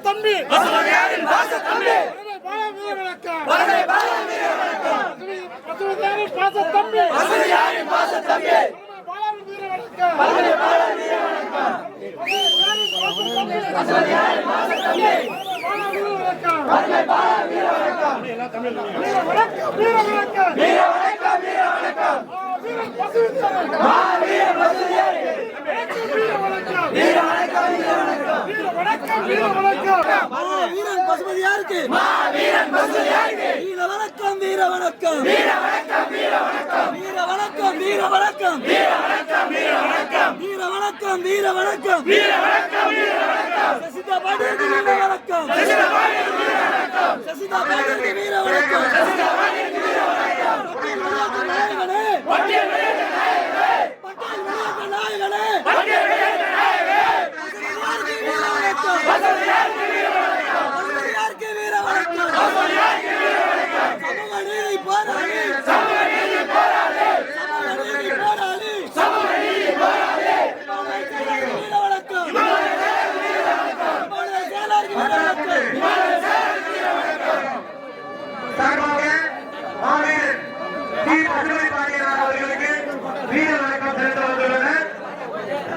தம்பி. பசுமையாரின் பாச தம்பி. பால வீர வணக்கம் பசுமையாரின் பாச தம்பி. பசுமையாரின் பாச தம்பி. பால வீர வணக்கம் பரமை பால வீர வணக்கம் பசுமையாரின் பாச தம்பி. பால வீர வணக்கம் பரமை பால வீர வணக்கம் வீர வணக்கம் வீர வணக்கம் வீர வணக்கம் வீர வணக்கம் வீர பசுமையாரின் மா வீர பசுமையாரி வீர வணக்கம் வீர வணக்கம் வீர வணக்கம் வீர வணக்கம் வீர வணக்கம் வீரன் பசுமையாரி வீர வணக்கம் வீர வணக்கம் வீர வணக்கம் வீர வணக்கம் வீர வணக்கம் வீர வணக்கம் வீர வணக்கம் வீர வணக்கம் வீர வணக்கம் வீர வணக்கம் வீர வணக்கம் வீர வணக்கம் சசிதா பாண்டியருக்கு வீர வணக்கம் சசிதா பாண்டியருக்கு வீர வணக்கம்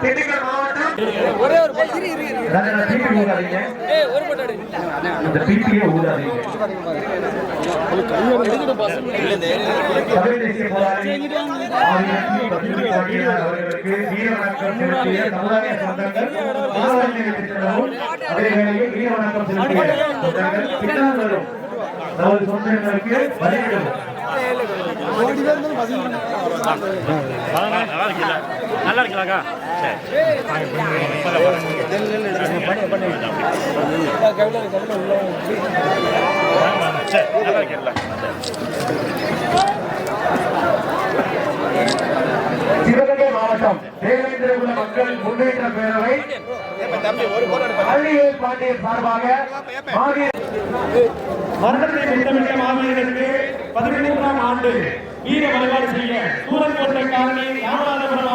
திண்டுக்கல் மாவட்டம் ஒரே ஒரு இரு இரு நல்லா இருக்கலாக்கா சரி. நல்லா சிவகங்கை மாவட்டம் தேவேந்திரகுல மக்கள் முன்னேற்ற பேரவை சார்பாக மரணத்தை திட்டமிட்ட மாவீரர்களுக்கு பதிமூன்றாம் ஆண்டு வீர வழிபாடு செய்ய சூரன்கோட்டை காரணி ராமநாதபுரம்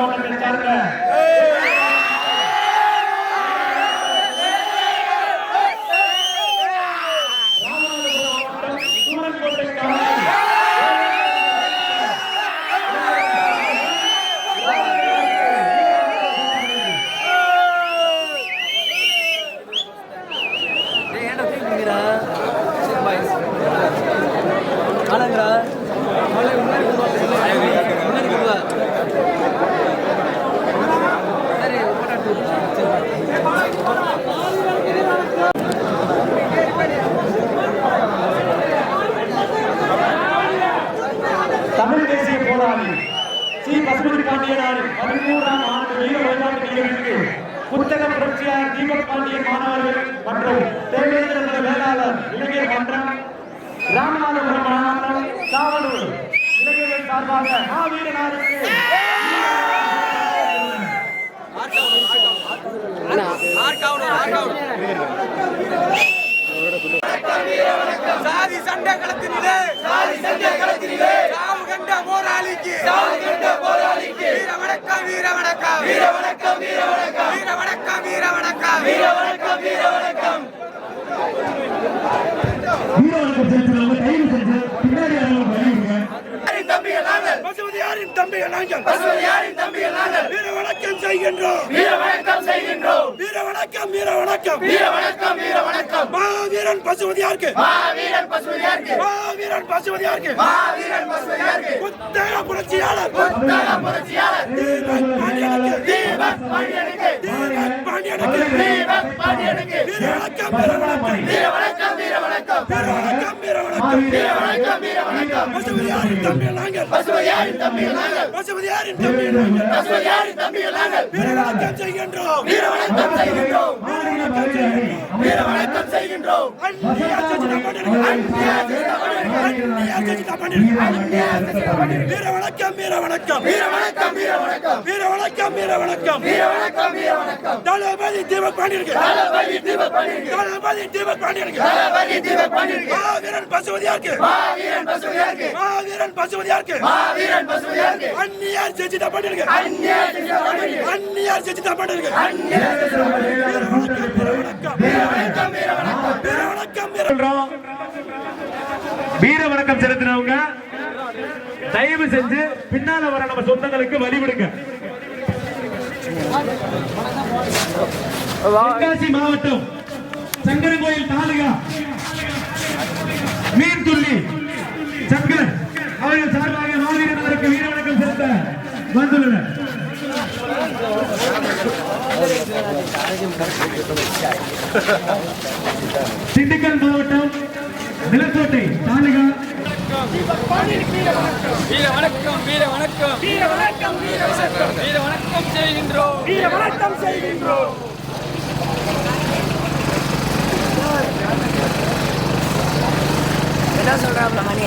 புத்தக தீபக் பாண்டிய மாணவர்கள் மற்றும் தேவேந்திர குல வேளாளர் இளைஞர் மன்றம் ராமநாதபுரம் மாவட்டம் சாவலூர் இளைஞர்கள் சார்பாக மாவீரனாருக்கு சாதி சண்டை களத்தினிலே சாதி சண்டை களத்தினிலே சாவு கண்ட போராளிக்கு சாவு கண்ட வீர வணக்கம் வீர வணக்கம் வீர வணக்கம் வீர வணக்கம் வீர வணக்கம் வீர வணக்கம் வீர வணக்கம் வீர வணக்கம் செலுத்துறவங்க தயவு செஞ்சு பின்னாடி அளவு வழிவிடுங்க தம்பிகள் நாங்கள் பசுமையாரின் தம்பிகள் நாங்கள் பசுமையாரின் தம்பிகள் நாங்கள் வீர வணக்கம் செய்கின்றோம். வீர வணக்கம் செய்கின்றோம். வீர வணக்கம் வீர வணக்கம் வீர வணக்கம் வீர வணக்கம் மாவீரன் பசுமதியாருக்கு மாவீரன் பசுமையாருக்கு மாவீரன் பசுமதியாருக்கு மாவீரன் பசுமையாருக்கு புத்தக புரட்சியாளர். புத்தக புரட்சியாளர். தீபக் பாண்டியனுக்கு. தீபக் பாண்டியனுக்கு. தீபக் பாண்டியனுக்கு. தீபக் பாண்டியனுக்கு. வீர வணக்கம் வீர வணக்கம் வீர வணக்கம் வீர வணக்கம் வீர வணக்கம் வணக்கம். வீர வணக்கம் வீர வணக்கம் பசுமதியாரின் தம்பிகள் நாங்கள் பசுமையாரின் தம்பிகள் நாங்கள் பசுமதியாரின் தம்பிகள் நாங்கள் பசுமையாரின் தம்பிகள் நாங்கள் வீர வணக்கம் செய்கின்றோம் வீர வணக்கம் செய்கின்றோம் வீர வணக்கம் செய்கின்றோம் வீர வணக்கம் வீர வணக்கம் வீர வணக்கம் வீர வணக்கம் வீர வணக்கம் வீர வணக்கம் வீர வணக்கம் வீர வணக்கம் தளபதி தீபக் பாண்டியனுக்கு தளபதி தீபக் பாண்டியனுக்கு தளபதி தீபக் பாண்டியனுக்கு தளபதி தீபக் பாண்டியனுக்கு மாவீரன் பசுமதியாருக்கு மாவீரன் பசுமையாருக்கு மாவீரன் பசுமதியாருக்கு மாவீரன் பசுமையாருக்கு அந்நியார் சச்சிதா பாண்டியனுக்கு அந்நிய பாண்டியனுக்கு அந்நியார் சச்சிதா பாண்டியனுக்கு அந்நிய வீர வணக்கம் வீர வணக்கம் வணக்கம் வீர வணக்கம் வீர சொல்றோம் வீர வணக்கம் செலுத்தினவங்க தயவு செஞ்சு பின்னால வர நம்ம சொந்தங்களுக்கு வழிவிடுங்க தென்காசி மாவட்டம் சங்கரங்கோயில் தாலுகா மீன் துள்ளி சங்கர் அவர்கள் சார்பாக மாவீரர்களுக்கு வீர வணக்கம் செலுத்த வந்துள்ளனர். திண்டுக்கல் மாவட்டம் நிலக்கோட்டை தாலுகா. வீர வணக்கம் வீர வணக்கம் வீர வணக்கம் வீர வணக்கம் வீர வணக்கம் செய்கின்றோம். வீர வணக்கம் செய்கின்றோம். என்ன சொல்றாப்ல மணி